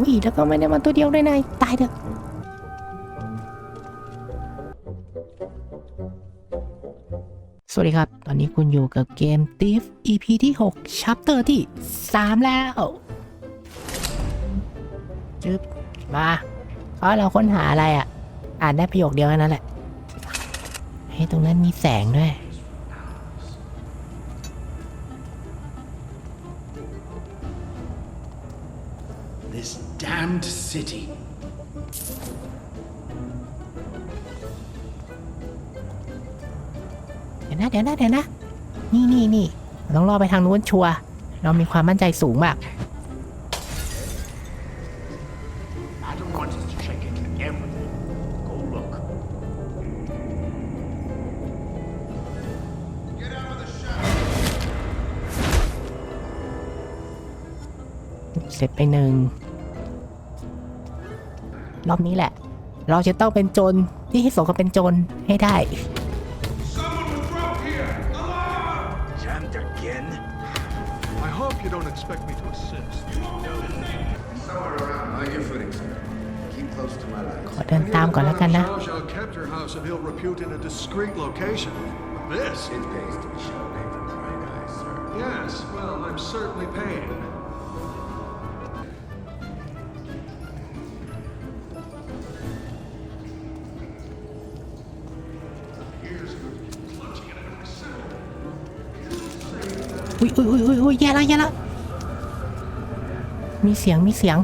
วิแล้วก็ไม่ได้มาตัวเดียวด้วยนายตายเถอะสวัสดีครับ ตอนนี้คุณอยู่กับเกม Thief EP ที่ 6 Chapter ที่ 3 แล้วจึ๊บมาเขาเราค้นหาอะไรอะ อ่านได้ประโยคเดียวแค่นั้นแหละให้ย ตรงนั้นมีแสงด้วย damned city. เดี๋ยวนะเดี๋ยวนะเดี๋ยวนะ นี่นี่นี่เราต้องรอไปทางนู้นชัวร์เรามีความมั่นใจสูงมาก I don't want us to check into everything. Go look. Get out of the shadow. เสร็จไปหนึ่ง รอบนี้แหละ เราจะต้องเป็นโจรที่ให้สมกับเป็นโจรให้ได้ Someone was broke here. Alarm! Jammed again? I hope you don't expect me to assist. Somewhere around. On your footing, sir. Keep close to my ข legs. อเดินตามก่อนแล้วกันนะ Zhao Zhao kept her house of ill repute in a discreet location. But this? It pays to be shown name from blind eyes, sir. Yes, well, I'm certainly paying. อุ้ยอุ้ยอุ้ยอ้ยแย่แล้วแย่แล้วมีเสียงมีเสียง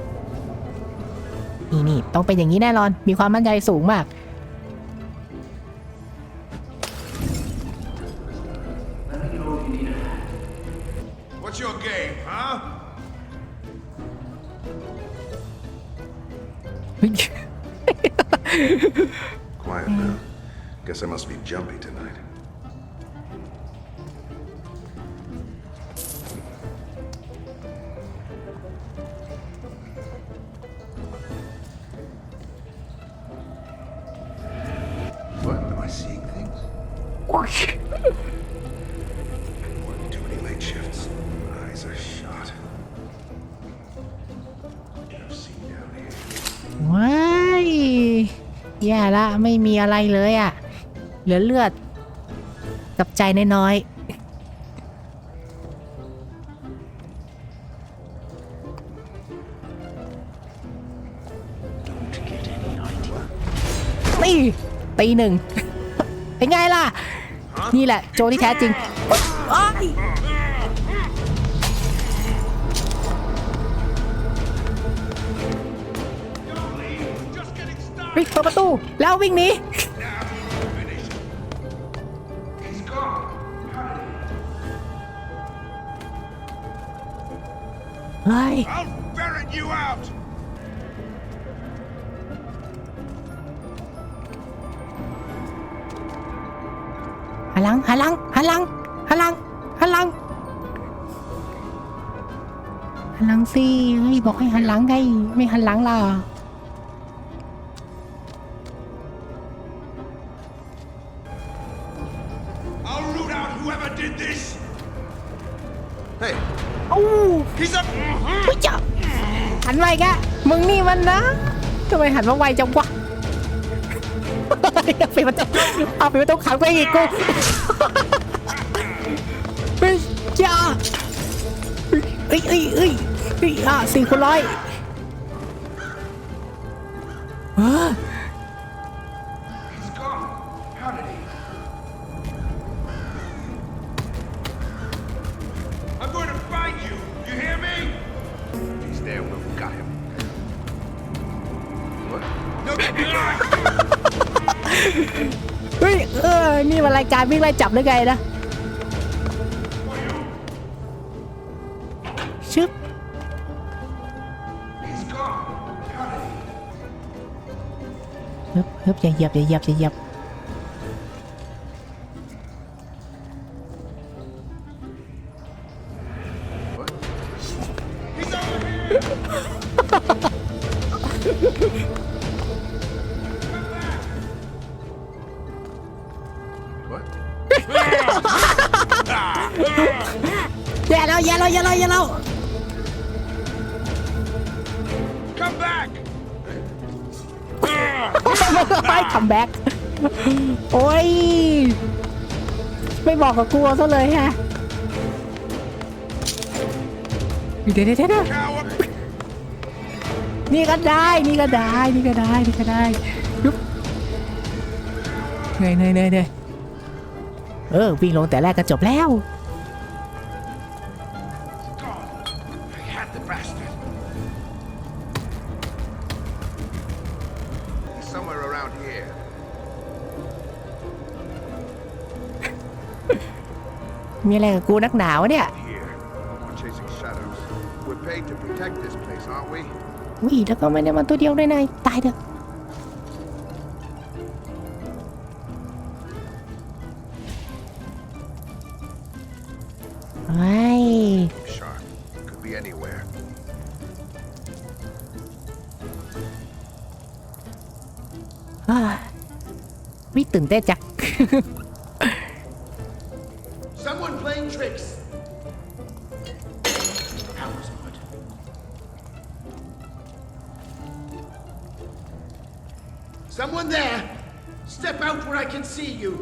นี่นี่ต้องเป็นอย่างนี้แน่นอน มีความมั่นใจสูงมาก แย่ละไม่มีอะไรเลยอะ่ะ เหลือเลือด กับใจน้อยๆนี่ตีหนึ่ง เป็นไงล่ะ นี่แหละ โจที่แท้จริง อ้ายเฮ้ยเปิดประตู แล้ววิ่งหนี He's gone. เฮ้ย I'll ferret you out. หันหลังหันหลังหันหลังหันหลังหันหลังหันหลังสิเฮ้ยบอกให้หันหลังไงไม่หันหลังล่ะ whoever did this. Hey, โอ้ He's a. ไม่จับหันไวแกมึงนี่มันนะทำไมหันมาไวจังวะเอาปิดประตูเอาปิดประตูขังไปอีกกูเฮ้ยจ้าเอ้ยเอ้ยเอ้ยเอ้ยอะสี่คนร้อยเฮ้ย วิ่งไล่จับหรือไงนะชึบ He's gone. How did he? ฮึบฮึบอย่าเหยียบอย่าเหยียบอย่าเหยียบ กับกูซะเลยฮะเดี๋ยวเดี๋ยวเดี๋ยวนี่ก็ได้ นี่ก็ได้ นี่ก็ได้ นี่ก็ได้ยุบเนยเหนื่อยเหนื่อยเหนื่อยเออ วิ่งลงแต่แรกก็จบแล้ว มีอะไรกับกูนักหนาวะเนี่ย Here. We're chasing shadows. We're paid to protect this place, aren't we? วิแล้วก็ไม่ได้มาตัวเดียวด้วยนายตายเถอะไอ้ Sharp. Could be anywhere. อ่าวิตื่นเต้นจัก Someone there! Step out where I can see you.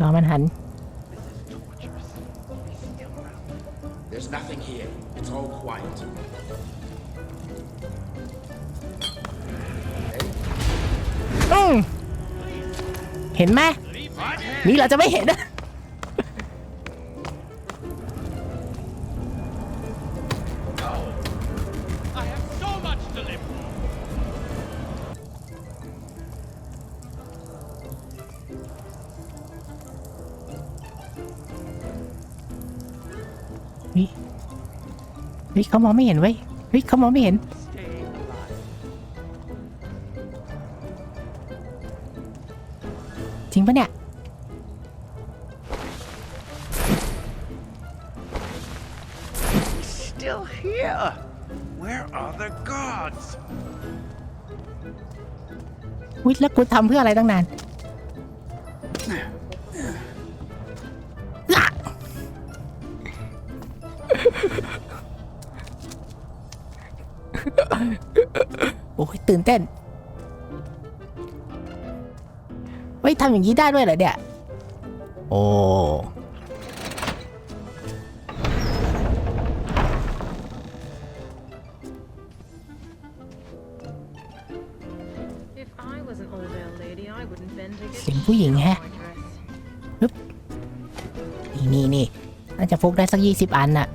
รอมันหัน There's nothing here. It's all quiet. อืมเห็นไหม นี่เราจะไม่เห็นนะ เฮ้ยเขามองไม่เห็นเว้ยเฮ้ยเขามองไม่เห็น จริงปะเนี่ย Still here. Where are the gods? วิแล้วกูทำเพื่ออะไรตั้งนาน ตื่นเต้นเฮ้ยทำอย่างนี้ได้ด้วยเหรอเนี่ย โอ้ If I was an old old lady, I wouldn't bend to get เสียงผู้หญิงแฮะ my dress. นี่นี่นี่น่าจะฟุกได้สักยี่สิบอันน่ะ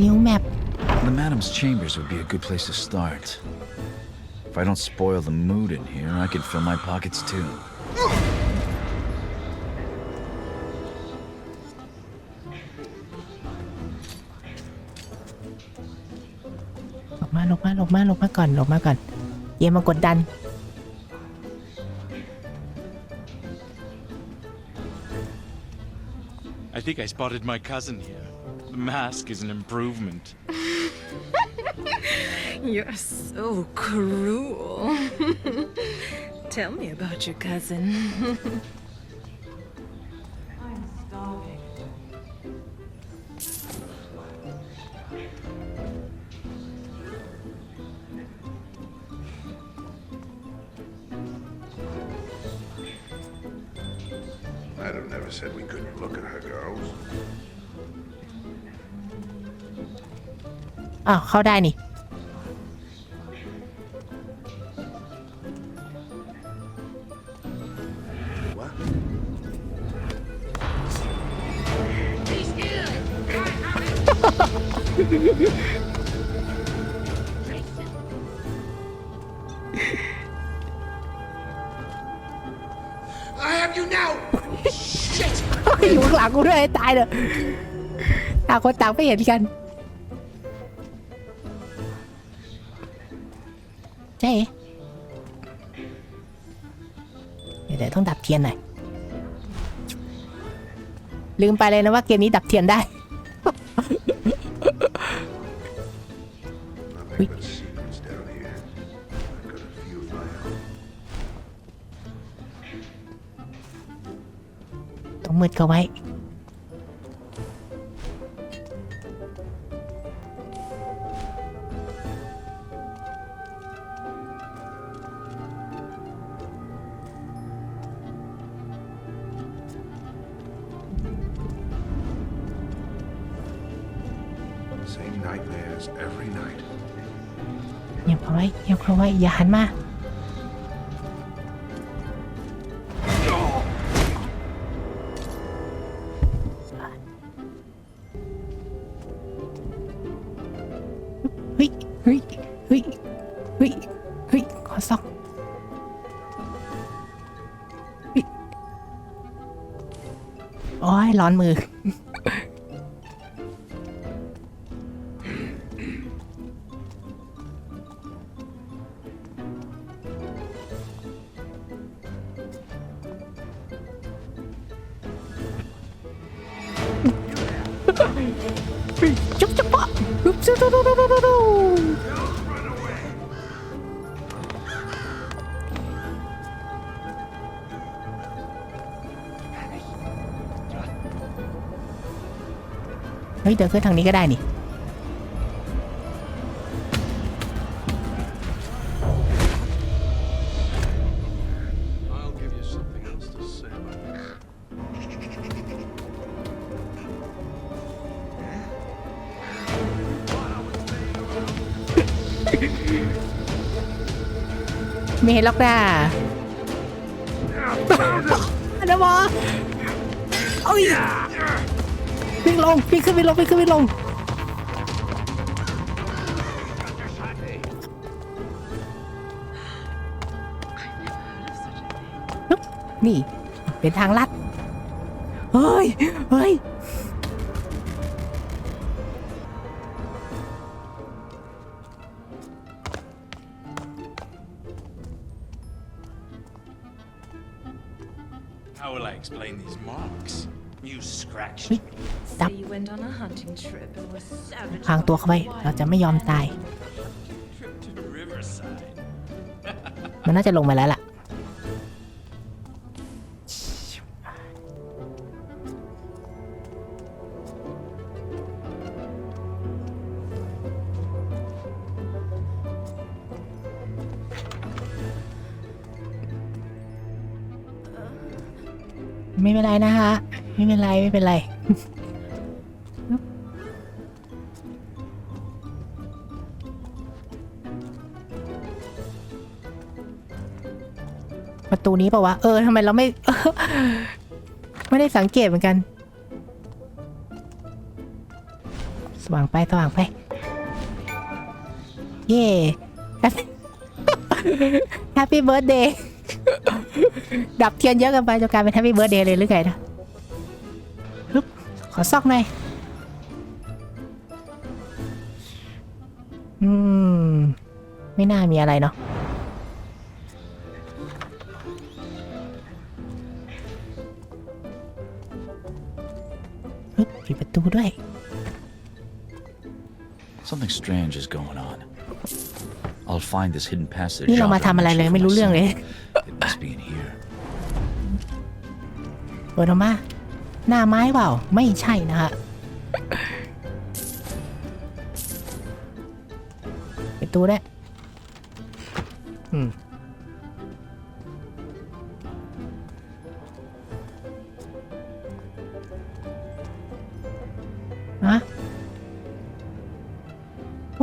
นิวแมป The madam's chambers would be a good place to start. If I don't spoil the mood in here, I could fill my pockets too. หลบมาหลบมาหลบมาหลบมาก่อนหลบมาก่อนเย่ามากดดัน I think I spotted my cousin here. The mask is an improvement. You're so cruel. Tell me about your cousin. I'm starving. 'I'd have never said we couldn't look at her girls. อ้าวเข้าได้นี่ What? I have you now! Shit! อยู่ข้างหลังกูด้วยให้ตายเลยต่างคนต่างไม่เห็นกัน ลืมไปเลยนะว่าเกมนี้ดับเทียนได้ ต้องมืดเขาไว้ อย่าหันมาเฮ้ยเฮ้ยเฮ้ยเฮ้ยเฮ้ยขอซอกเฮ้ยโอ้ยร้อนมือ เธอขึ้นทางนี้ก็ได้นี่มีเห็นล็อกด้าอันนั้นวะโอ้ย วิ่งลงวิ่งขึ้นวิ่งลงวิ่งขึ้นวิ่งลงนี่ เป็นทางลัด เฮ้ย เฮ้ย รางตัว by เข้าไป wild เราจะไม่ยอมตาย trip to Riverside. มันน่าจะลงมาแล้วล่ะ ไม่เป็นไรนะฮะไม่เป็นไร ไม่เป็นไร ตูนี้ปล่าวะ เออทำไมเราไม่ ไม่ได้สังเกตเหมือนกัน สว่างไปสว่างไป เย่แฮปปี้เบิร์ดเดย์ดับเทียนเยอะกันไปจะกลายเป็นแฮปปี้เบิร์ดเดย์เลยหรือไงนะฮึบขอซอกหน่อย อืม ไม่น่ามีอะไรเนาะ ปิดประตูด้วย Something strange is going on. I'll find this hidden passage. นี่เรามาทำอะไรเลยไม่รู้เรื่องเลย It must be in here. เปิดออกมา หน้าไม้เปล่า ไม่ใช่นะฮะปิดประตูได้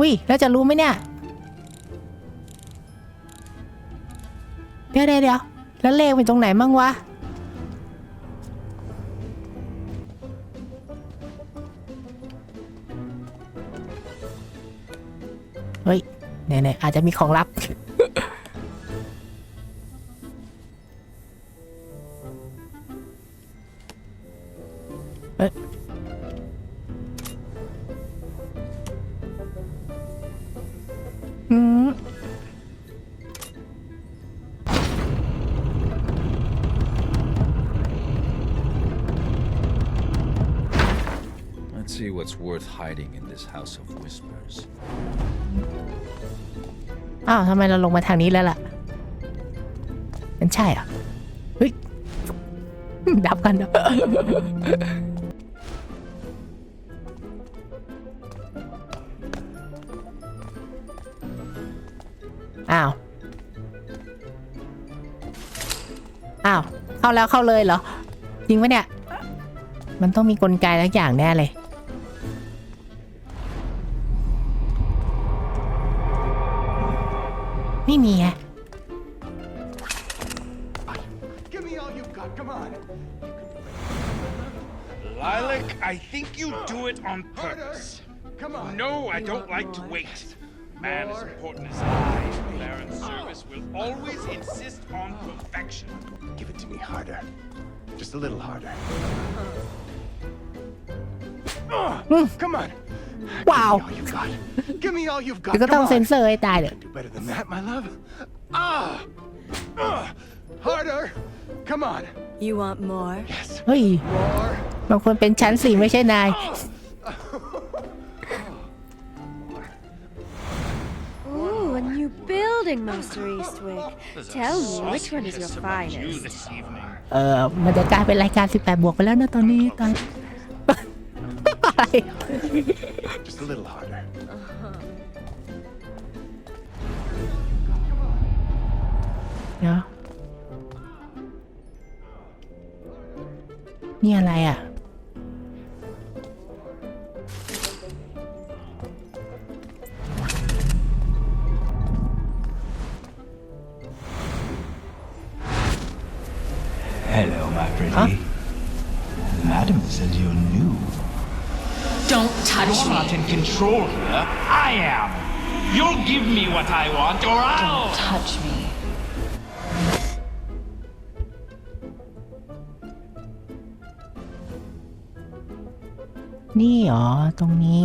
้ยแล้วจะรู้ไหมเนี่ยเดี๋ยวเดี๋ยวเดี๋ยวแล้วเลขเป็นตรงไหนมั่งวะเฮ้ยไหนๆอาจจะมีของลับ hiding in this house of whispers. อ้าวทำไมเราลงมาทางนี้แล้วล่ะ มันใช่เหรอะเฮ้ย ดับกันนอะอ้าว อ้าว เข้าแล้วเข้าเลยเหรอ จริงปะเนี่ย มันต้องมีกลไกทุกอย่างแน่เลย ไม่มีฮะ Give me all you've got. Come on. Lilac, I think you do it on Harder. purpose. Come on. No, I don't like to wait. Man as important as I, Baron's service, will always insist on perfection. Give it to me harder. Just a little harder. Uh, come on. Wow. Give me all you've got. Give me all you've got. เดี๋ยวก็ต้อง Come เซ็น on. เซอร์ให้ตายเลย Do better than that, my love. Ah. Uh, harder. Come on. You want more? Yes. เฮ้ย More. บางคนเป็นชั้นสี่ไม่ใช่นาย Ooh, a new building, Master Eastwick. There's a Tell me, which saucy one is your hiss about you finest? this evening. เออมันจะกลายเป็นรายการ 18 บวกไปแล้วนะตอนนี้ตายอะไร Just a little harder. เดี๋ยวนี่อะไรอะ control here. I am. You'll give me what I want, or I'll. Touch me. นี่เหรอ ตรงนี้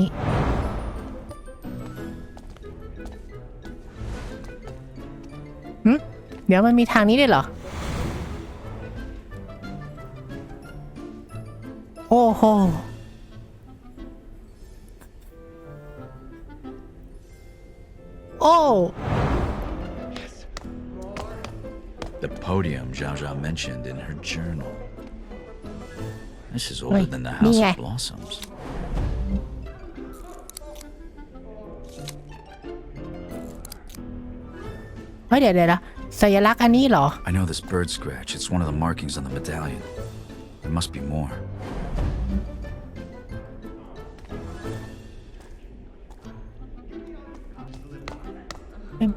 หึเดี๋ยวมันมีทางนี้ด้วยเหรอ โอ้โห mentioned in her journal. This is older Wait, than the House yeah. of Blossoms. เฮ้ยเดี๋ยวเดี๋ยวนะสัญลักษณ์อันนี้เหรอ I know this bird scratch. It's one of the markings on the medallion. There must be more.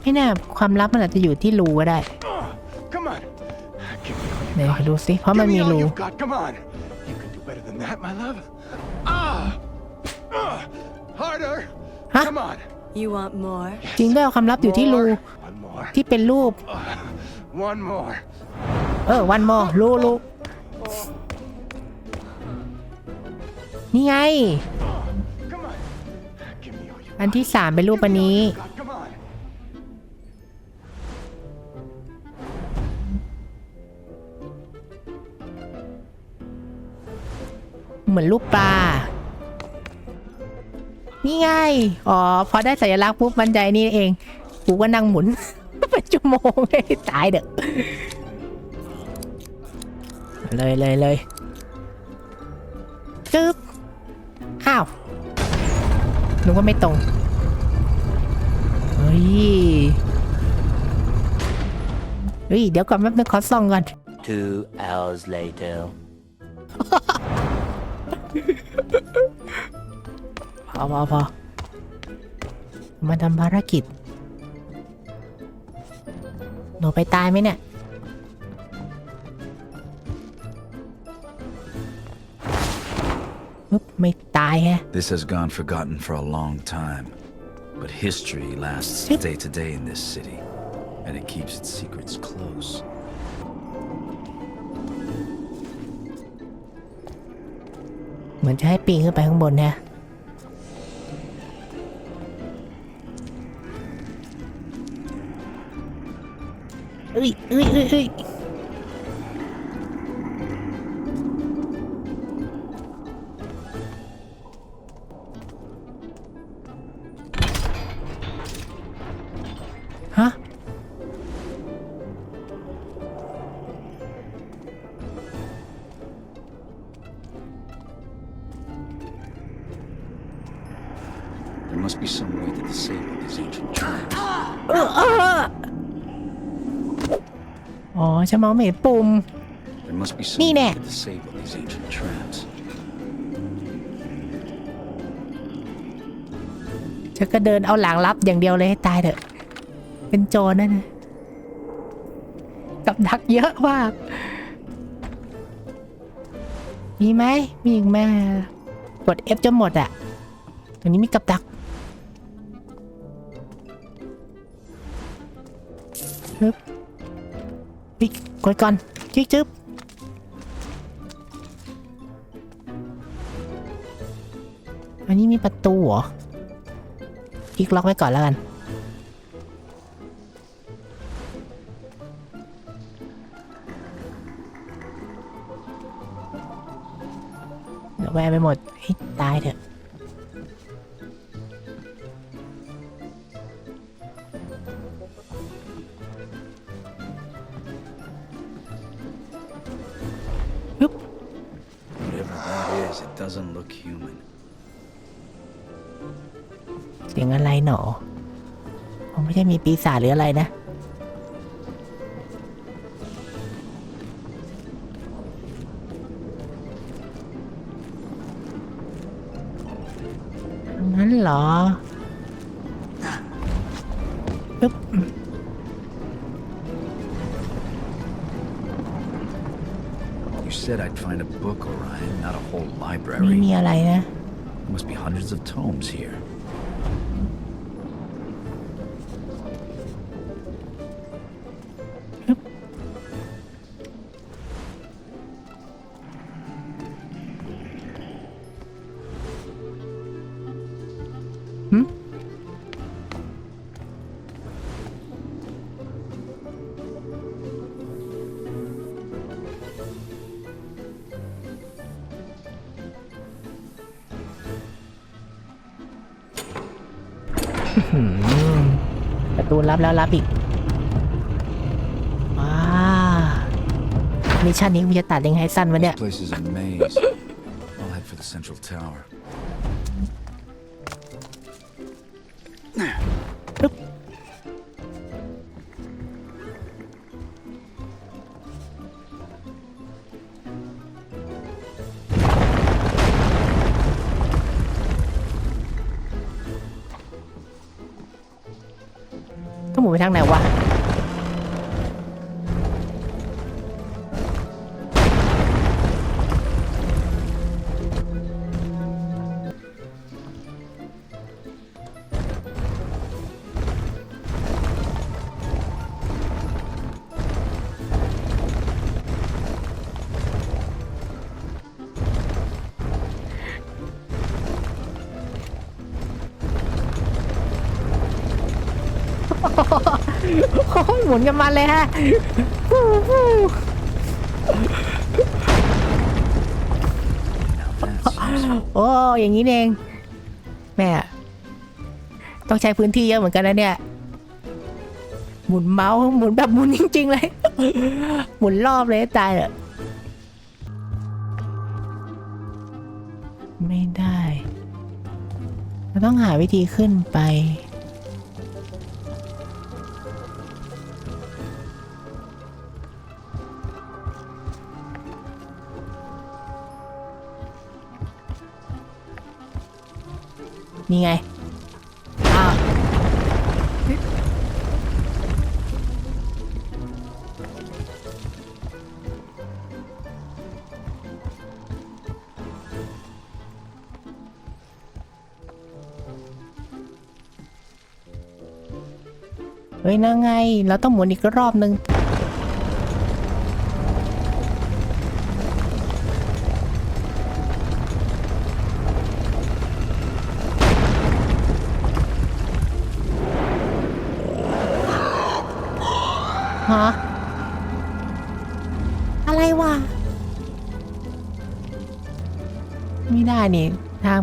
ไม่แน่ความลับมันอาจจะอยู่ที่รูก็ได้ Come on. Give me all เดี๋ยว you've got. ดูสิเพราะมัน Give มี me all รู you've got. Come on. You can do better than that, my love. Ah. Uh, harder. Huh? Come on. You want more? จริงด้วยความลับอยู่ที่รู More. One more. ที่เป็นรูป One more. เออวันมอรูรูนี่ไง Come on. Give me all you've อันที่สามเป็นรูปอันนี้ got. เหมือนรูปปลา นี่ไง อ๋อ พอได้สัญลักษณ์ปุ๊บมันใจนี่เอง กูก็นั่งหมุน เป็นชั่วโมงตายเด้อเลยเลยเลยจึ๊บ อ้าวนึกว่าไม่ตรง เฮ้ย เฮ้ย เดี๋ยวก่อนแป๊บนึงขอส่องก่อน Two hours later. พอพอพอมาทำภารกิจ หนูไปตายไหมเนี่ย ปึ๊บ ไม่ตายแฮะ This has gone forgotten for a long time. But history lasts Yep. day to day in this city. And it keeps its secrets close. เหมือนจะให้ปีนขึ้นไปข้างบนแฮะเอ้ยเอ้ยเอ้ย ฉันมองไม่เห็นปุ่ม There must be some Nina. way to disable these ancient traps. ฉันก็เดินเอาหลังรับอย่างเดียวเลยให้ตายเถอะ เป็นโจรนั่นนะกับดักเยอะมาก มีไหม มีอีกไหมกด F จนหมดอะตรงนี้มีกับดัก กดก่อนจิ๊กจึ๊บอันนี้มีประตูเหรอคลิกล็อกไว้ก่อนแล้วกันเดี๋ยวแวะไปหมดให้ตายเถอะ ปีศาจหรืออะไรนะงั้นเหรอปึ๊บ You said I'd find a book, Orion, not a whole ไม่ library. มีอะไรนะ There must be hundreds of tomes here. ระตูรับแล้วรับอีกว้ามิชชั่นนี้มันจะตัดยังไงสั้นวะเนี่ย This place is a maze. I'll head for the central tower. มุนกันมาเลยฮะโอ้อย่างนี้เอง แม่ ต้องใช้พื้นที่เยอะเหมือนกันนะเนี่ย หมุนเมาส์หมุนแบบหมุนจริง ๆ เลย หมุนรอบเลยตายอะไม่ได้ เราต้องหาวิธีขึ้นไป นี่ไง อ้าว เฮ้ยนั่งไง เราต้องหมุนอีกรอบนึง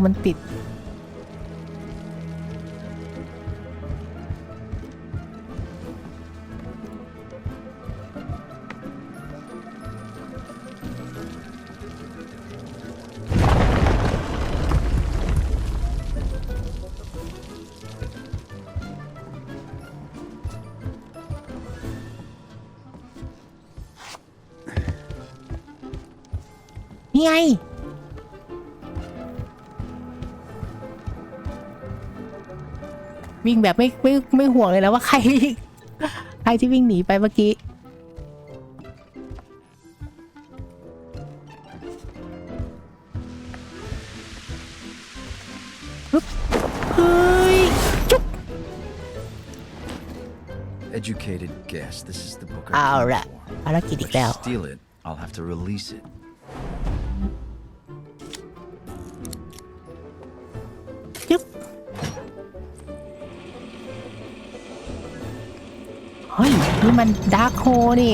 มันปิด นี่ไง วิ่งแบบไม่ไม่ไม่ห่วงเลยแล้วว่าใคร ใครที่วิ่งหนีไปเมื่อกี้ปึ๊บเฮ้ยจุ๊บ Educated guess. This is the book I เอา came ละ for. ภารกิจอี If กแล้ว you steal it, I'll have to release it. นี่มันดาร์คโฮนี่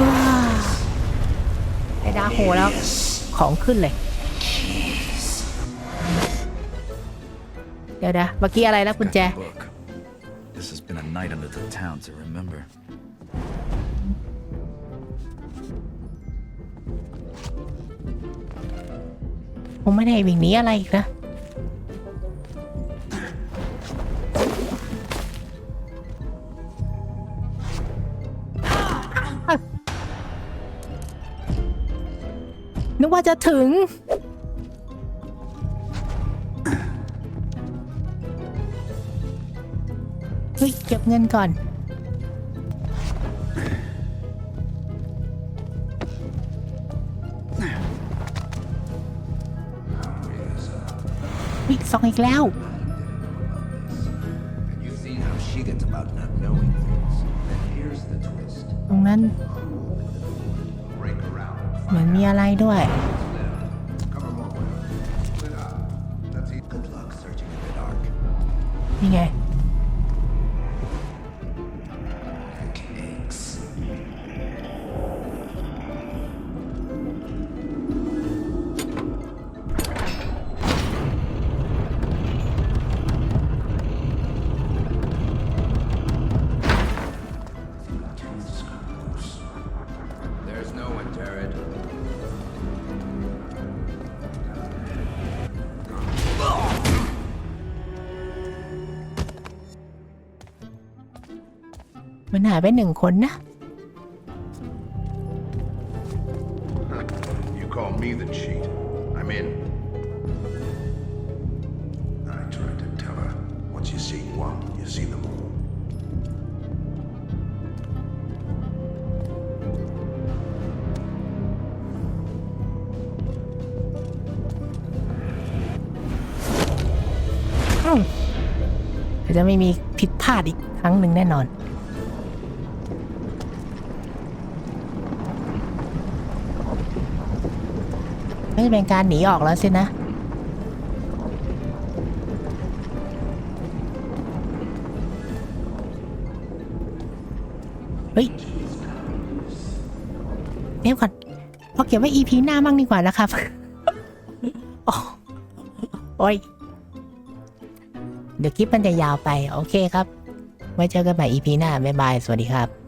ว้าวได้ดาร์คโฮแล้วของขึ้นเลย เดี๋ยวนะเมื่อกี้อะไรนะกุญ Got แจ the book. This has been a night under the town to remember. ผมไม่ได้วิ่งหนีอะไรอีกนะ จะถึง เก็บเงินก่อน วิ่งสองอีกแล้ว ตรงนั้น เหมือนมีอะไรด้วย ไปหนึ่งคนนะ You call me the cheat. I'm in. I tried to tell her. Once you see one, you see them all. เดี๋ยวจะไม่มีผิดพลาดอีกครั้งหนึ่งแน่นอน ไม่เป็นการหนีออกแล้วสินะ เฮ้ยเดี๋ยวก่อนพอเก็บไว้ EP หน้ามั่งดีกว่านะครับโอ้โอ้ย เดี๋ยวคลิปมันจะยาวไป โอเคครับ ไว้เจอกันใหม่ EP หน้า บ๊ายบาย สวัสดีครับ